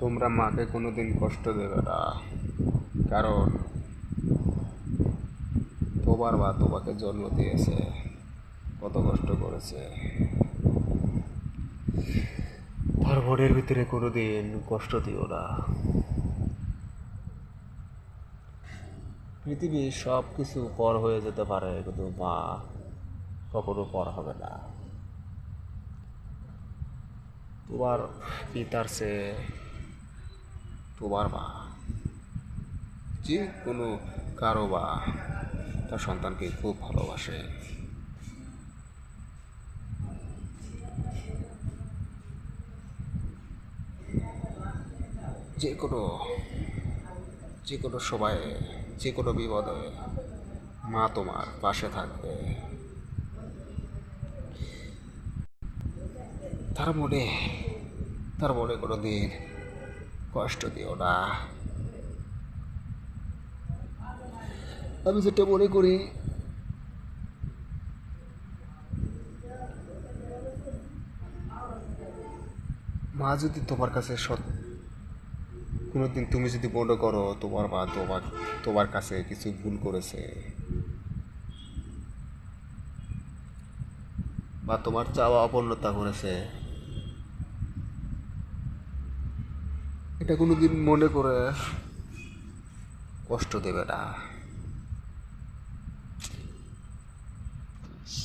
তোমরা মাকে কোনোদিন কষ্ট দেবে না। কারণ তোমার মা তোমাকে জন্ম দিয়েছে, কত কষ্ট করেছে। তার মনের ভিতরে কোনোদিন কষ্ট দিও না। পৃথিবীর সব কিছু পর হয়ে যেতে পারে, কিন্তু মা কখনো পর হবে না। তোমার পিতার চেয়ে তোমার মা। যে কোনো কারও বা তার সন্তানকে খুব ভালোবাসে। যে কোনো যে কোনো সময়ে, যে কোনো বিপদে মা তোমার পাশে থাকবে। তার মনে তার মনে কোনো দিন কষ্ট দিও না। আমি যেটা মনে করি, মা যদি তোমার কাছে সৎ, কোনোদিন তুমি যদি মনে করো, তোমার মা তোমার তোমার কাছে কিছু ভুল করেছে, বা তোমার চাওয়া অপূর্ণতা করেছে এটা কোনোদিন মনে করে কষ্ট দেবে না।